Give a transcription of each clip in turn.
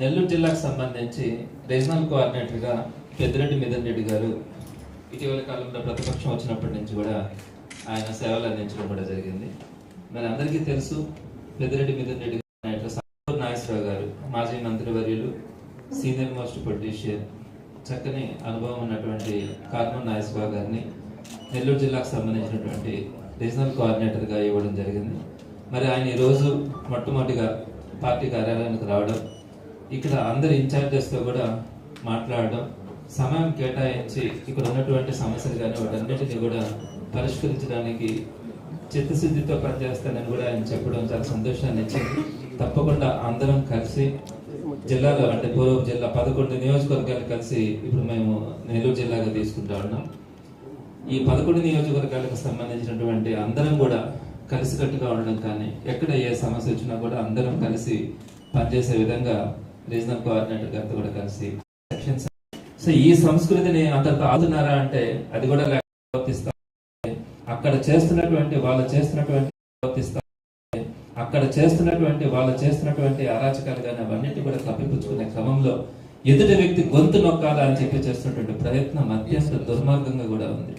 నెల్లూరు జిల్లాకు సంబంధించి రీజనల్ కోఆర్డినేటర్గా పెద్దిరెడ్డి మిథన్ రెడ్డి గారు ఇటీవల కాలంలో ప్రతిపక్షం వచ్చినప్పటి నుంచి కూడా ఆయన సేవలు అందించడం కూడా జరిగింది. మరి అందరికీ తెలుసు పెద్దిరెడ్డి మిథన్ రెడ్డి గారు సాగర్ నాగేశ్వరరావు గారు మాజీ మంత్రివర్యులు సీనియర్ మోస్ట్ పొలిటీషియన్ చక్కని అనుభవం ఉన్నటువంటి కార్మన్ నాగేశ్వరరావు గారిని నెల్లూరు జిల్లాకు సంబంధించినటువంటి రీజనల్ కోఆర్డినేటర్గా ఇవ్వడం జరిగింది. మరి ఆయన ఈరోజు మొట్టమొదటిగా పార్టీ కార్యాలయానికి రావడం ఇక్కడ అందరు ఇన్ఛార్జెస్తో కూడా మాట్లాడడం సమయం కేటాయించి ఇక్కడ ఉన్నటువంటి సమస్యలు కానీ వాటన్నిటిని కూడా పరిష్కరించడానికి చిత్తశుద్ధితో పనిచేస్తానని కూడా ఆయన చెప్పడం చాలా సంతోషాన్ని ఇచ్చింది. తప్పకుండా అందరం కలిసి జిల్లాలో అంటే పూర్వ జిల్లా పదకొండు నియోజకవర్గాలు కలిసి ఇప్పుడు మేము నెల్లూరు జిల్లాగా తీసుకుంటా ఉన్నాం. ఈ పదకొండు నియోజకవర్గాలకు సంబంధించినటువంటి అందరం కూడా కలిసికట్టుగా ఉండడం కానీ ఎక్కడ ఏ సమస్య వచ్చినా కూడా అందరం కలిసి పనిచేసే విధంగా రీజనల్ కోఆర్డినేటర్ గారితో కూడా కలిసి సెక్షన్స్. సో ఈ సంస్కృతిని అంతకు ఆదున్నారా అంటే అది కూడా ప్రవర్తిస్తాం. అక్కడ చేస్తున్నటువంటి వాళ్ళు చేస్తున్నటువంటి ప్రవర్తిస్తాం. అక్కడ చేస్తున్నటువంటి వాళ్ళు చేస్తున్నటువంటి అరాచకాలు కానీ అవన్నిటి కూడా తప్పిపుచ్చుకునే క్రమంలో ఎదుటి వ్యక్తి గొంతు నొక్కాలా అని చెప్పి చేస్తున్నటువంటి ప్రయత్నం అత్యంత దుర్మార్గంగా కూడా ఉంది.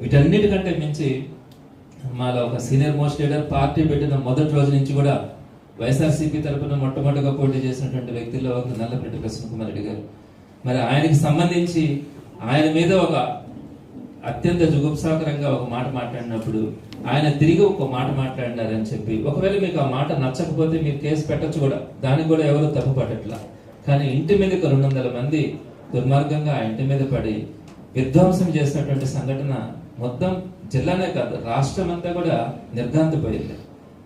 వీటన్నిటికంటే మించి మాలో ఒక సీనియర్ మోస్ట్ లీడర్ పార్టీ పెట్టిన మొదటి రోజు నుంచి కూడా వైఎస్ఆర్సీపీ తరపున మొట్టమొదటిగా పోటీ చేసినటువంటి వ్యక్తుల్లో ఒక నల్లపెట్టి ప్రసన్న కుమార్ రెడ్డి గారు. మరి ఆయనకి సంబంధించి ఆయన మీద ఒక అత్యంత జుగుప్సాకరంగా ఒక మాట మాట్లాడినప్పుడు ఆయన తిరిగి ఒక మాట మాట్లాడినారని చెప్పి ఒకవేళ మీకు ఆ మాట నచ్చకపోతే మీరు కేసు పెట్టచ్చు కూడా దానికి కూడా ఎవరు తప్పు పట్టట్లా? కానీ ఇంటి మీదకి రెండు వందల మంది దుర్మార్గంగా ఆ ఇంటి మీద పడి విధ్వంసం చేసినటువంటి సంఘటన మొత్తం జిల్లానే కాదు రాష్ట్రం అంతా కూడా నిర్ఘాంతపోయింది.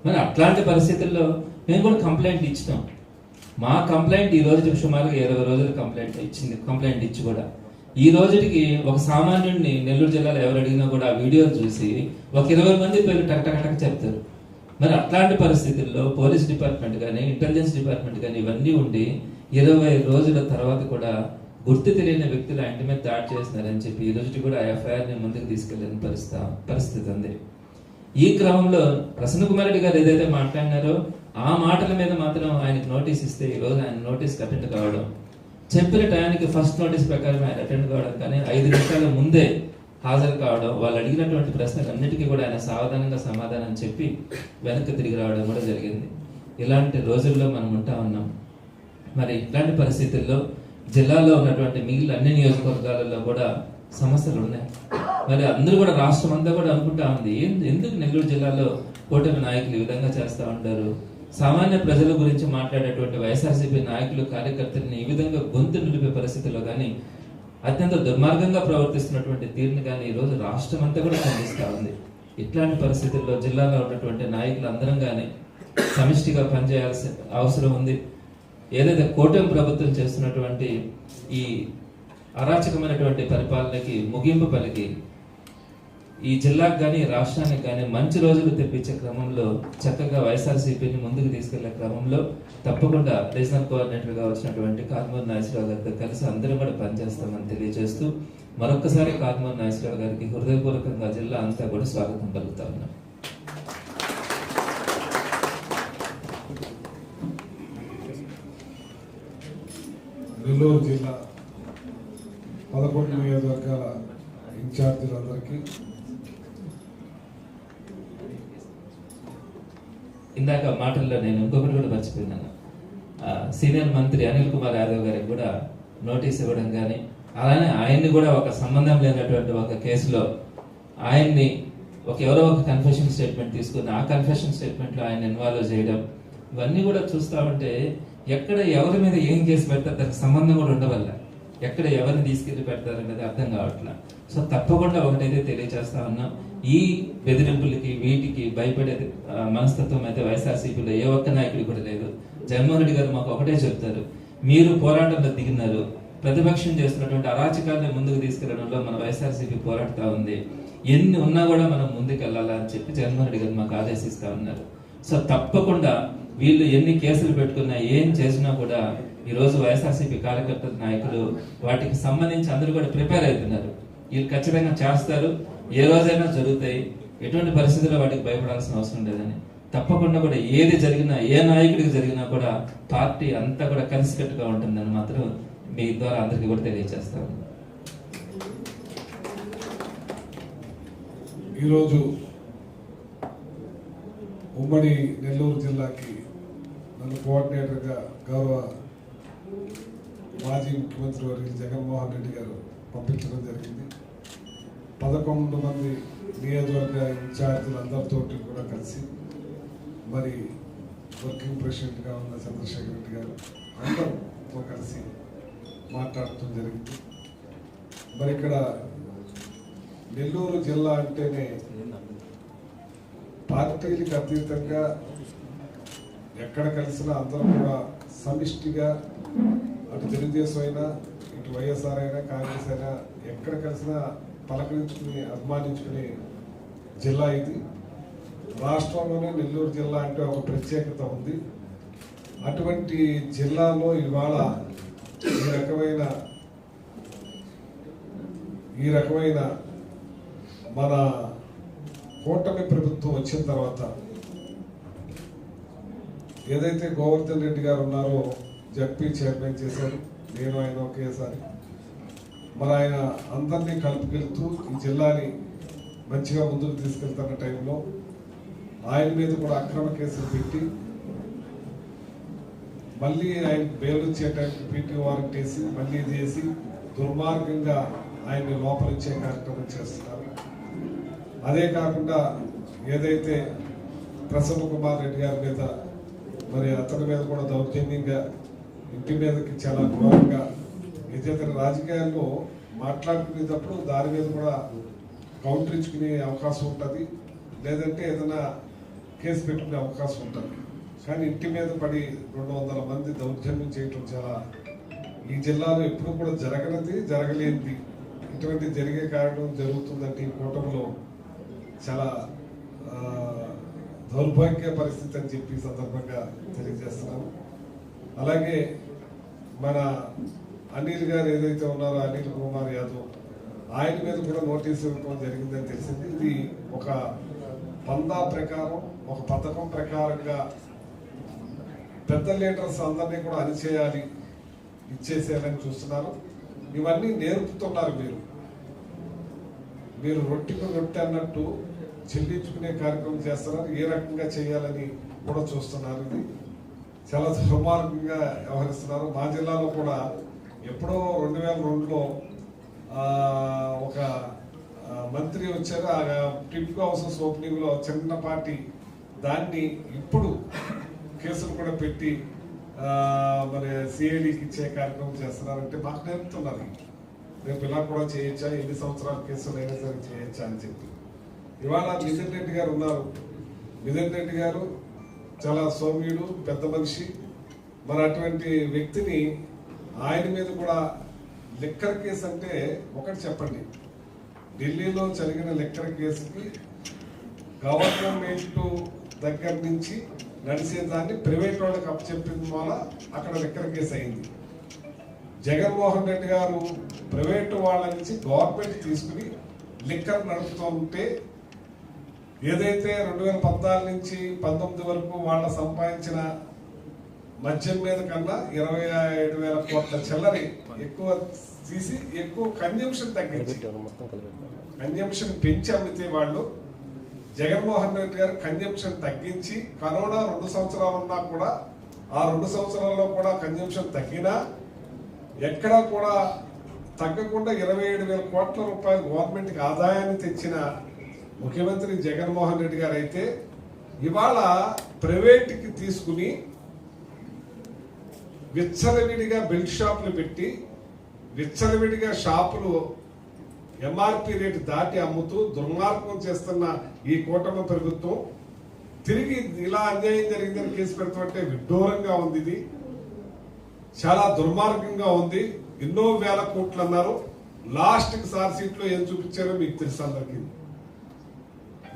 మరి అట్లాంటి పరిస్థితుల్లో మేము కూడా కంప్లైంట్ ఇచ్చినాం మా కంప్లైంట్ ఈ రోజు సుమారుగా ఇరవై రోజులు కంప్లైంట్ ఇచ్చింది కంప్లైంట్ ఇచ్చి కూడా. ఈ రోజుకి ఒక సామాన్యుడిని నెల్లూరు జిల్లాలో ఎవరు అడిగినా కూడా ఆ వీడియో చూసి ఒక ఇరవై మంది పేరు టక్ చెప్తారు. మరి అట్లాంటి పరిస్థితుల్లో పోలీస్ డిపార్ట్మెంట్ కానీ ఇంటెలిజెన్స్ డిపార్ట్మెంట్ కానీ ఇవన్నీ ఉండి ఇరవై రోజుల తర్వాత కూడా గుర్తు తెలియని వ్యక్తులు ఆ ఇంటి మీద దాడి చేస్తున్నారని చెప్పి ఈ రోజుకి కూడా ఎఫ్ఐఆర్ ఎఫ్ఐఆర్ని ముందుకు తీసుకెళ్ళని పరిస్థితి పరిస్థితి ఉంది. ఈ క్రమంలో ప్రసన్న కుమార్ రెడ్డి గారు ఏదైతే మాట్లాడినారో ఆ మాటల మీద మాత్రం ఆయనకు నోటీస్ ఇస్తే ఈ రోజు ఆయన నోటీస్ అటెండ్ కావడం. చెప్పిన టయానికి ఫస్ట్ నోటీస్ ప్రకారం ఆయన అటెండ్ కావడం. కానీ ఐదు నిమిషాల ముందే హాజరు కావడం వాళ్ళు అడిగినటువంటి ప్రశ్నలు అన్నిటికీ కూడా ఆయన సావధానంగా సమాధానం చెప్పి వెనక్కి తిరిగి రావడం కూడా జరిగింది. ఇలాంటి రోజుల్లో మనం ఉంటా ఉన్నాం. మరి ఇట్లాంటి పరిస్థితుల్లో జిల్లాలో ఉన్నటువంటి మిగిలిన అన్ని నియోజకవర్గాలలో కూడా సమస్యలు ఉన్నాయి మరి అందరూ కూడా రాష్ట్రం అంతా కూడా అనుకుంటా ఉంది. ఎందుకు నెల్లూరు జిల్లాలో కూటమి నాయకులు ఈ విధంగా చేస్తా ఉంటారు? సామాన్య ప్రజల గురించి మాట్లాడేటువంటి వైఎస్ఆర్సీపీ నాయకులు కార్యకర్తలను ఈ విధంగా గొంతు నిలిపే పరిస్థితుల్లో కానీ అత్యంత దుర్మార్గంగా ప్రవర్తిస్తున్నటువంటి తీరుని కానీ ఈ రోజు రాష్ట్రం అంతా కూడా కనిపిస్తూ ఉంది. ఇట్లాంటి పరిస్థితుల్లో జిల్లాలో ఉన్నటువంటి నాయకులు అందరం కానీ సమిష్టిగా పనిచేయాల్సిన అవసరం ఉంది. ఏదైతే కూటమి ప్రభుత్వం చేస్తున్నటువంటి ఈ అరాచకమైనటువంటి పరిపాలనకి ముగింపు పలికి ఈ జిల్లాకు కానీ రాష్ట్రానికి కానీ మంచి రోజులు తెప్పించే క్రమంలో చక్కగా వైఎస్ఆర్సీపీని ముందుకు తీసుకెళ్ళే క్రమంలో తప్పకుండా రీజనల్ కోఆర్డినేటర్గా వచ్చినటువంటి కార్మూర్ నాగేశ్వరరావు గారితో కలిసి అందరం కూడా పనిచేస్తామని తెలియజేస్తూ మరొకసారి కార్మూర్ నాగేశ్వరరావు గారికి హృదయపూర్వకంగా జిల్లా అంతా కూడా స్వాగతం పలుకుతా ఉన్నాం. నెల్లూరు జిల్లా పదకొండు నియోజకవర్గాల ఇన్ఛార్జీలందరికీ. ఇందాక మాటల్లో నేను ఇంకొకటి కూడా మర్చిపోయినాను. సీనియర్ మంత్రి అనిల్ కుమార్ యాదవ్ గారికి కూడా నోటీస్ ఇవ్వడం కానీ అలానే ఆయన్ని కూడా ఒక సంబంధం లేనటువంటి ఒక కేసులో ఆయన్ని ఒక ఎవరో ఒక కన్ఫెషన్ స్టేట్మెంట్ తీసుకుని ఆ కన్ఫెషన్ స్టేట్మెంట్లో ఆయన ఇన్వాల్వ్ చేయడం ఇవన్నీ కూడా చూస్తా ఉంటే ఎక్కడ ఎవరి మీద ఏం కేసు పెడతారు దానికి సంబంధం కూడా ఉండవల్ల. ఎక్కడ ఎవరిని తీసుకెళ్ళి పెడతారనేది అర్థం కావట్లా. సో తప్పకుండా ఒకటైతే తెలియజేస్తా ఉన్నాం. ఈ బెదిరింపులకి వీటికి భయపడే మనస్తత్వం అయితే వైఎస్ఆర్సీపీలో ఏ ఒక్క నాయకుడికి కూడా లేదు. జగన్మోహన్ రెడ్డి గారు మాకు ఒకటే చెప్తారు. మీరు పోరాటంలో దిగినారు. ప్రతిపక్షం చేస్తున్నటువంటి అరాచకాన్ని ముందుకు తీసుకెళ్ళడంలో మన వైఎస్ఆర్సీపీ పోరాడుతూ ఉంది. ఎన్ని ఉన్నా కూడా మనం ముందుకెళ్ళాలా అని చెప్పి జగన్మోహన్ రెడ్డి గారు మాకు ఆదేశిస్తూ ఉన్నారు. సో తప్పకుండా వీళ్ళు ఎన్ని కేసులు పెట్టుకున్నా ఏం చేసినా కూడా ఈరోజు వైఎస్ఆర్సీపీ కార్యకర్తల నాయకులు వాటికి సంబంధించి అందరూ కూడా ప్రిపేర్ అవుతున్నారు వీళ్ళు ఖచ్చితంగా చేస్తారు. ఏ రోజైనా జరుగుతాయి. ఎటువంటి పరిస్థితుల్లో వాటికి భయపడాల్సిన అవసరం లేదని తప్పకుండా కూడా ఏది జరిగినా ఏ నాయకుడికి జరిగినా కూడా పార్టీ అంతా కూడా కలిసికట్టుగా ఉంటుందని మాత్రం మీ ద్వారా అందరికీ కూడా తెలియజేస్తాను ఈరోజు ఉమ్మడి నెల్లూరు జిల్లాకి నన్ను కోఆర్డినేటర్గా గౌరవ మాజీ ముఖ్యమంత్రి వారి జగన్మోహన్ రెడ్డి గారు పంపించడం జరిగింది. పదకొండు మంది నియోజకవర్గ ఇన్ఛార్జీలు అందరితోటి కూడా కలిసి మరి వర్కింగ్ ప్రెసిడెంట్గా ఉన్న చంద్రశేఖర్ రెడ్డి గారు అందరితో కలిసి మాట్లాడటం జరిగింది. మరి ఇక్కడ నెల్లూరు జిల్లా అంటేనే పార్టీలకు అతీతంగా ఎక్కడ కలిసినా అందరూ కూడా సమిష్టిగా అటు తెలుగుదేశం అయినా ఇటు వైఎస్ఆర్ అయినా కాంగ్రెస్ అయినా ఎక్కడ కలిసినా పలకరించుకుని అభిమానించుకునే జిల్లా ఇది. రాష్ట్రంలోనే నెల్లూరు జిల్లా అంటే ఒక ప్రత్యేకత ఉంది. అటువంటి జిల్లాలో ఇవాళ ఈ రకమైన ఈ రకమైన మన కూటమి ప్రభుత్వం వచ్చిన తర్వాత ఏదైతే గోవర్ధన్ రెడ్డి గారు ఉన్నారో జడ్పీ చైర్మన్ చేశారు నేను ఆయన ఒకేసారి. మరి ఆయన అందరినీ కలుపుకెళ్తూ ఈ జిల్లాని మంచిగా ముందుకు తీసుకెళ్తున్న టైంలో ఆయన మీద కూడా అక్రమ కేసులు పెట్టి మళ్ళీ ఆయన బెయిల్ వచ్చే టైంకి పీటీ వారెంట్ వేసి మళ్ళీ చేసి దుర్మార్గంగా ఆయన్ని లోపలిచ్చే కార్యక్రమం చేస్తున్నారు. అదే కాకుండా ఏదైతే ప్రసన్న కుమార్ రెడ్డి గారి మీద మరి అతని మీద కూడా దౌర్జన్యంగా ఇంటి మీదకి చాలా ఘోరంగా ఏదైతే రాజకీయాల్లో మాట్లాడుకునేటప్పుడు దాని మీద కూడా కౌంటర్ ఇచ్చుకునే అవకాశం ఉంటుంది. లేదంటే ఏదైనా కేసు పెట్టుకునే అవకాశం ఉంటుంది. కానీ ఇంటి మీద పడి రెండు వందల మంది దౌర్జన్యం చేయటం చాలా ఈ జిల్లాలో ఎప్పుడు కూడా జరగనిది జరగలేనిది. ఇటువంటి జరిగే కారణం జరుగుతుందంటే ఈ కూటమిలో చాలా దౌర్భాగ్య పరిస్థితి అని చెప్పి సందర్భంగా తెలియజేస్తున్నాను. అలాగే మన అనిల్ గారు ఏదైతే ఉన్నారో అనిల్ కుమార్ యాదవ్ ఆయన మీద కూడా నోటీస్ ఇవ్వడం జరిగిందని తెలిసింది. ఇది ఒక పందా ప్రకారం ఒక పథకం ప్రకారంగా పెద్ద లీడర్స్ అందరినీ కూడా అనిచేయాలి ఇచ్చేసేయాలని చూస్తున్నారు. ఇవన్నీ నేర్పుతున్నారు మీరు. మీరు రొట్టెకు రొట్టె అన్నట్టు చెల్లించుకునే కార్యక్రమం చేస్తున్నారు. ఏ రకంగా చేయాలని కూడా చూస్తున్నారు. ఇది చాలా దుర్మార్గంగా వ్యవహరిస్తున్నారు. మా జిల్లాలో కూడా ఎప్పుడో రెండు వేల రెండులో ఒక మంత్రి వచ్చారు. ఆ టిప్ హౌసెస్ ఓపెనింగ్లో చిన్నపాటి దాన్ని ఇప్పుడు కేసులు కూడా పెట్టి మరి సిఐడికి ఇచ్చే కార్యక్రమం చేస్తున్నారంటే మాకు నేర్పుతున్నారు. రేపు ఇలా కూడా చేయొచ్చా? ఎన్ని సంవత్సరాల కేసులు అయినా సరే చేయొచ్చా అని చెప్పి. ఇవాళ మిథున్ రెడ్డి గారు ఉన్నారు. మిథున్ రెడ్డి గారు చాలా సౌమ్యుడు పెద్ద మనిషి. మరి అటువంటి వ్యక్తిని ఆయన మీద కూడా లిక్కర్ కేసు అంటే ఒకటి చెప్పండి. ఢిల్లీలో జరిగిన లిక్కర్ కేసుకి గవర్నమెంట్ దగ్గర నుంచి నడిచేదాన్ని ప్రైవేట్ వాళ్ళకి అప్పచెప్పింది వల్ల అక్కడ లిక్కర్ కేసు అయింది. జగన్మోహన్ రెడ్డి గారు ప్రైవేట్ వాళ్ళ నుంచి గవర్నమెంట్ తీసుకుని లిక్కర్ నడుపుతుంటే ఏదైతే రెండు వేల పద్నాలుగు నుంచి పంతొమ్మిది వరకు వాళ్ళ సంపాదించిన మద్యం మీద కన్నా ఇరవై ఏడు వేల కోట్ల చిల్లరి ఎక్కువ తీసి ఎక్కువ కన్జంప్షన్ తగ్గించి కన్జంప్షన్ పెంచి అమ్మితే వాళ్ళు జగన్మోహన్ రెడ్డి గారు కన్జంప్షన్ తగ్గించి కరోనా రెండు సంవత్సరాలు ఉన్నా కూడా ఆ రెండు సంవత్సరాల్లో కూడా కన్జంప్షన్ తగ్గినా ఎక్కడా కూడా తగ్గకుండా ఇరవై ఏడు వేల కోట్ల రూపాయలు గవర్నమెంట్కి ఆదాయాన్ని తెచ్చిన ముఖ్యమంత్రి జగన్మోహన్ రెడ్డి గారు అయితే ఇవాళ ప్రైవేట్కి తీసుకుని విచ్చలవిడిగా బెల్ట్ షాపులు పెట్టి విచ్చలవిడిగా షాపులు ఎంఆర్పి రేటు దాటి అమ్ముతూ దుర్మార్గం చేస్తున్న ఈ కూటమి ప్రభుత్వం తిరిగి ఇలా అన్యాయం జరిగిందని కేసు పెడుతుంటే విడ్డూరంగా ఉంది ఇది. చాలా దుర్మార్గంగా ఉంది. ఎన్నో వేల కోట్లు అన్నారు. లాస్ట్కి సార్ సీట్లో ఏం చూపించారో మీకు తెలుసు అందరికీ.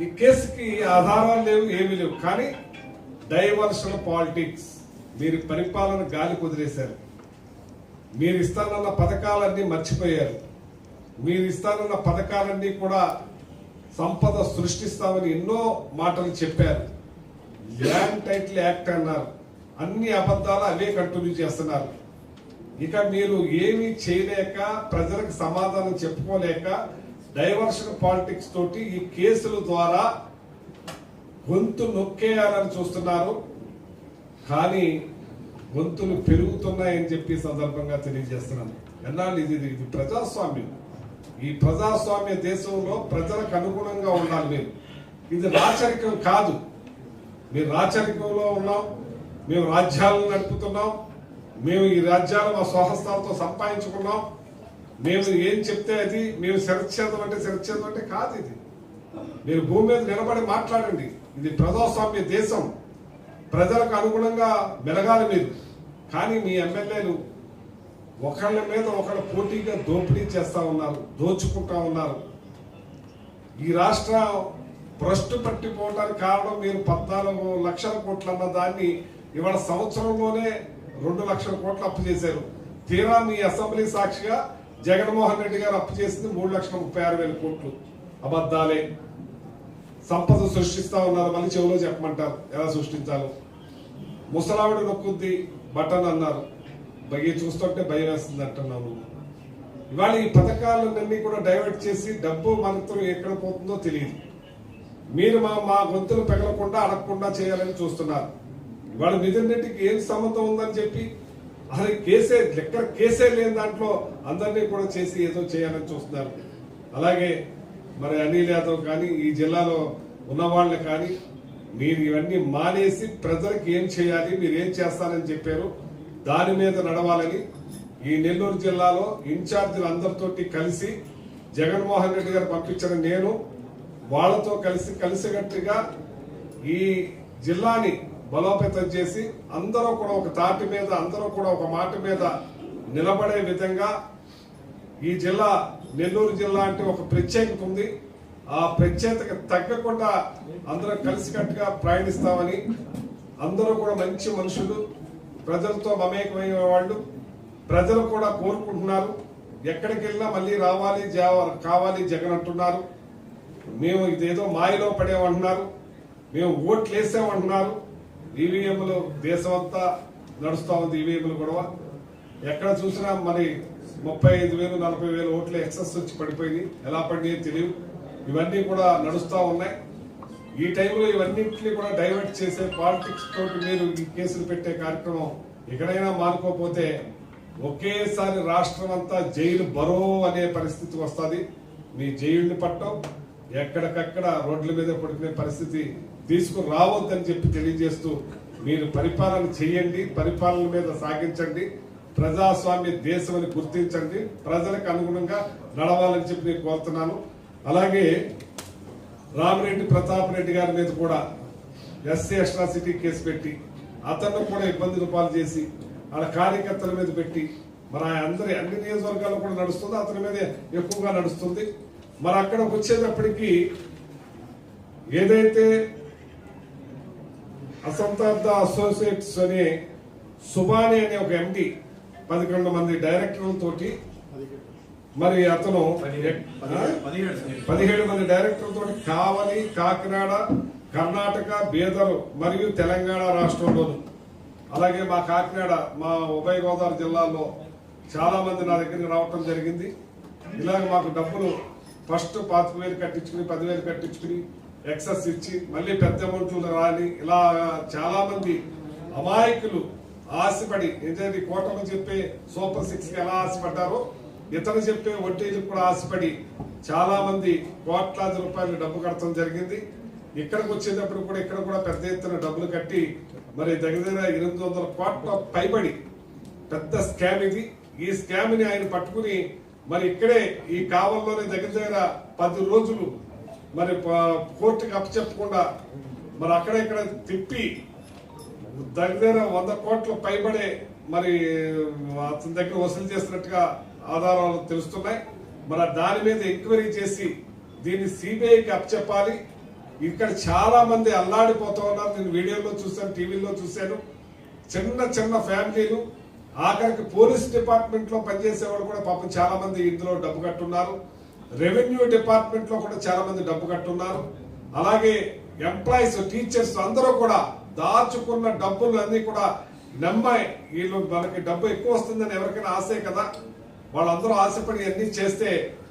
ఈ కేసుకి ఆధారాలు లేవు ఏమీ లేవు. కానీ డైవర్షన్ పాలిటిక్స్. మీరు పరిపాలన గాలి కుదిరేశారు. మీరు ఇస్తానన్న పథకాలన్నీ మర్చిపోయారు. మీరు ఇస్తానన్న పథకాలన్నీ కూడా సంపద సృష్టిస్తామని ఎన్నో మాటలు చెప్పారు. ల్యాండ్ టైటిల్ యాక్ట్ అన్నారు. అన్ని అబద్ధాలు అవే కంటిన్యూ చేస్తున్నారు. ఇక మీరు ఏమీ చేయలేక ప్రజలకు సమాధానం చెప్పుకోలేక డైవర్షన్ పాలిటిక్స్ తోటి ఈ కేసుల ద్వారా గొంతు నొక్కేయాలని చూస్తున్నారు. కానీ గొంతులు పెరుగుతున్నాయని చెప్పి సందర్భంగా తెలియజేస్తున్నాను. ఎన్నాళ్ళు ఇది ఇది ప్రజాస్వామ్యం. ఈ ప్రజాస్వామ్య దేశంలో ప్రజలకు అనుగుణంగా ఉండాలి మీరు ఇది రాచరికం కాదు. మీరు రాచరికంలో ఉన్నాం. మేము రాజ్యాలను నడుపుతున్నాం. మేము ఈ రాజ్యాలు మా స్వహస్తాలతో సంపాదించుకున్నాం. మేము ఏం చెప్తే అది మేము శరచ్ఛేదం అంటే శరచ్ఛేదం అంటే కాదు ఇది. మీరు భూమి మీద నిలబడి మాట్లాడండి. ఇది ప్రజాస్వామ్య దేశం. ప్రజలకు అనుగుణంగా మెలగాలి మీరు. కానీ మీ ఎమ్మెల్యేలు ఒకళ్ళ మీద ఒకళ్ళ పోటీగా దోపిడీ చేస్తా ఉన్నారు దోచుకుంటా ఉన్నారు. ఈ రాష్ట్ర భ్రష్టు పట్టిపోవడానికి కారణం మీరు పద్నాలుగు లక్షల కోట్లు అన్న దాన్ని ఇవాళ సంవత్సరంలోనే రెండు లక్షల కోట్లు అప్పు చేశారు. తీరా మీ అసెంబ్లీ సాక్షిగా జగన్మోహన్ రెడ్డి గారు అప్పు చేసింది మూడు లక్షల ముప్పై ఆరు వేల కోట్లు. అబద్ధాలే. సంపద సృష్టిస్తా ఉన్నారు మళ్ళీ చెవిలో చెప్పమంటారు. ఎలా సృష్టించాలో. ముసలావిడ నొక్కుద్ది బటన్ అన్నారు. భయ చూస్తుంటే భయం వేస్తుంది అంటున్నాను ఇవాళ ఈ పథకాలన్నీ కూడా డైవర్ట్ చేసి డబ్బు మనతో ఎక్కడ పోతుందో తెలియదు. మీరు మా మా గొంతులు పెగలకుండా అడగకుండా చేయాలని చూస్తున్నారు. ఇవాళ మిథున్ రెడ్డికి ఏం సంబంధం ఉందని చెప్పి అసలు కేసే లెక్క కేసే లేని దాంట్లో అందరినీ కూడా చేసి ఏదో చేయాలని చూస్తున్నారు. అలాగే మరి అనిల్ యాదవ్ కానీ ఈ జిల్లాలో ఉన్న వాళ్ళు కానీ మీరు ఇవన్నీ మానేసి ప్రజలకు ఏం చేయాలి మీరు ఏం చేస్తారని చెప్పారు. దాని మీద నడవాలని ఈ నెల్లూరు జిల్లాలో ఇన్ఛార్జీలు అందరితోటి కలిసి జగన్మోహన్ రెడ్డి గారు పంపించిన నేను వాళ్ళతో కలిసి కలిసికట్టుగా ఈ జిల్లాని బలోపేతం చేసి అందరూ కూడా ఒక తాటి మీద అందరూ కూడా ఒక మాట మీద నిలబడే విధంగా ఈ జిల్లా నెల్లూరు జిల్లా అంటే ఒక ప్రత్యేకత ఉంది. ఆ ప్రత్యేకతకు తగ్గకుండా అందరం కలిసికట్టుగా ప్రయాణిస్తామని అందరూ కూడా మంచి మనుషులు ప్రజలతో మమేకమయ్యే వాళ్ళు ప్రజలు కూడా కోరుకుంటున్నారు. ఎక్కడికి వెళ్ళినా మళ్ళీ రావాలి కావాలి జగన్ అంటున్నారు. మేము ఇదేదో మాయలో పడేమంటున్నారు మేము ఓట్లు వేసామంటున్నారు. ఈవీఎంలు దేశమంతా నడుస్తూ నడుస్తా ఉంది ఈవీఎంలు గొడవ. ఎక్కడ చూసినా మరి ముప్పై ఐదు వేలు నలభై వేలు ఓట్లు ఎక్సెస్ వచ్చి పడిపోయింది ఎలా పడినాయో తెలియదు. ఇవన్నీ కూడా నడుస్తూ ఉన్నాయి. ఈ టైంలో ఇవన్నింటినీ కూడా డైవర్ట్ చేసే పాలిటిక్స్ తోటి మీరు ఈ కేసులు పెట్టే కార్యక్రమం ఎక్కడైనా మానుకోపోతే ఒకేసారి రాష్ట్రం అంతా జైలు బరో అనే పరిస్థితి వస్తుంది. మీ జైలుని పట్టం ఎక్కడికక్కడ రోడ్ల మీద పడుకునే పరిస్థితి తీసుకుని రావద్దని చెప్పి తెలియజేస్తూ మీరు పరిపాలన చేయండి పరిపాలన మీద సాగించండి ప్రజాస్వామ్య దేశం అని గుర్తించండి ప్రజలకు అనుగుణంగా నడవాలని చెప్పి నేను కోరుతున్నాను. అలాగే రామిరెడ్డి ప్రతాప్ రెడ్డి గారి మీద కూడా ఎస్సీ అట్రాసిటీ కేసు పెట్టి అతను కూడా ఇబ్బందులు పాలు చేసి వాళ్ళ కార్యకర్తల మీద పెట్టి మరి అందరి అన్ని నియోజకవర్గాలు కూడా నడుస్తుంది అతని మీద ఎక్కువగా నడుస్తుంది. మరి అక్కడ వచ్చేటప్పటికి ఏదైతే అసంతార్థ అసోసియేట్స్ అనే సుబాని అనే ఒక ఎండి పదకొండు మంది డైరెక్టర్లతోటి మరి అతను పదిహేడు మంది డైరెక్టర్ తోటి కావలి కాకినాడ కర్ణాటక బీదర్ మరియు తెలంగాణ రాష్ట్రంలోను. అలాగే మా కాకినాడ మా ఉభయ గోదావరి జిల్లాలో చాలా మంది నా దగ్గరికి రావటం జరిగింది. ఇలాగ మాకు డబ్బులు ఫస్ట్ పాతిక వేలు కట్టించుకుని పదివేలు కట్టించుకుని ఎక్సెస్ ఇచ్చి మళ్ళీ పెద్ద అమౌంట్లు రాని ఇలా చాలా మంది అమాయకులు ఆశపడి ఏదైతే కోటలు చెప్పే సూపర్ సిక్స్కి ఎలా ఆశపడ్డారో ఇతను చెప్పే వడ్డీలకు కూడా ఆశపడి చాలా మంది కోట్లాది రూపాయలు డబ్బు కట్టడం జరిగింది. ఇక్కడికి వచ్చేటప్పుడు కూడా ఇక్కడ కూడా పెద్ద ఎత్తున డబ్బులు కట్టి మరి దగ్గర దగ్గర ఎనిమిది వందల కోట్ల పైబడి పెద్ద స్కామ్ ఇది. ఈ స్కామ్ని ఆయన పట్టుకుని మరి ఇక్కడే ఈ కావల్లోనే దగ్గర దగ్గర పది రోజులు మరి కోర్టుకి అప్పచెప్పకుండా మరి అక్కడ ఇక్కడ తిప్పి దగ్గర దగ్గర వంద కోట్ల పైబడే మరి అతని దగ్గర వసూలు చేస్తున్నట్టుగా ఆధారాలు తెలుస్తున్నాయి. మరి దాని మీద ఎంక్వైరీ చేసి దీన్ని సిబిఐకి అప్పచెప్పాలి. ఇక్కడ చాలా మంది అల్లాడిపోతా ఉన్నారు. నేను వీడియోలో చూశాను టీవీలో చూశాను. చిన్న చిన్న ఫ్యామిలీలు ఆఖరికి పోలీస్ డిపార్ట్మెంట్లో పనిచేసే వాళ్ళు కూడా పాపం చాలా మంది ఇందులో డబ్బు కట్టున్నారు. రెవెన్యూ డిపార్ట్మెంట్లో కూడా చాలా మంది డబ్బు కట్టున్నారు. అలాగే ఎంప్లాయీస్ టీచర్స్ అందరూ కూడా దాచుకున్న డబ్బులు అన్ని కూడా నమ్మాయి. వీళ్ళు మనకి డబ్బు ఎక్కువ వస్తుందని ఎవరికైనా ఆశే కదా? వాళ్ళందరూ ఆశపడి అన్ని చేస్తే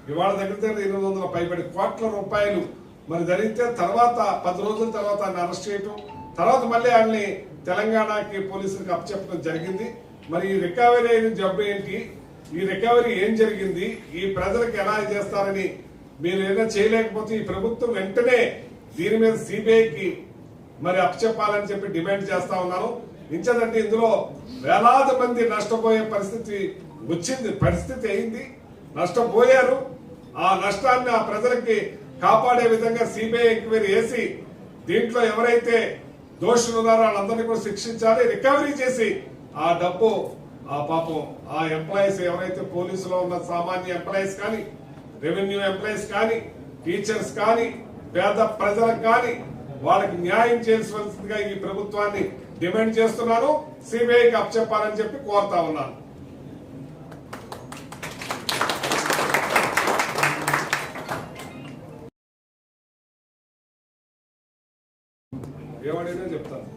ఇవాళ దగ్గర దగ్గర ఎనిమిది వందల పైబడి కోట్ల రూపాయలు. మరి జరిగితే తర్వాత పది రోజుల తర్వాత ఆయన అరెస్ట్ చేయటం. తర్వాత మళ్ళీ ఆయన్ని తెలంగాణకి పోలీసులకు అప్పచెప్పడం జరిగింది. మరి ఈ రికవరీ అయిన జబ్బు ఏంటి? ఈ రికవరీ ఏం జరిగింది? ఈ ప్రజలకు ఎలా చేస్తారని మీరు ఏదైనా చేయలేకపోతే ఈ ప్రభుత్వం వెంటనే దీని మీద సిబిఐకి మరి అప్పచెప్పాలని చెప్పి డిమాండ్ చేస్తా ఉన్నాను ఇంచదంటే ఇందులో వేలాది మంది నష్టపోయే పరిస్థితి వచ్చింది పరిస్థితి అయింది. నష్టపోయారు. ఆ నష్టాన్ని ఆ ప్రజలకి కాపాడే విధంగా సిబిఐ ఎంక్వైరీ చేసి దీంట్లో ఎవరైతే దోషులు ఉన్నారో వాళ్ళందరినీ కూడా శిక్షించాలి రికవరీ చేసి ఆ డబ్బు ఆ పాపం ఆ ఎంప్లాయీస్ ఎవరైతే పోలీసులో ఉన్న సామాన్య ఎంప్లాయీస్ కానీ రెవెన్యూ ఎంప్లాయీస్ కానీ టీచర్స్ కానీ పేద ప్రజలకు కానీ వాళ్ళకి న్యాయం చేయాల్సిందిగా ఈ ప్రభుత్వాన్ని డిమాండ్ చేస్తున్నాను. సిబిఐకి అప్పచెప్పాలని చెప్పి కోరుతా ఉన్నాను. ఏమడైనా చెప్తాను.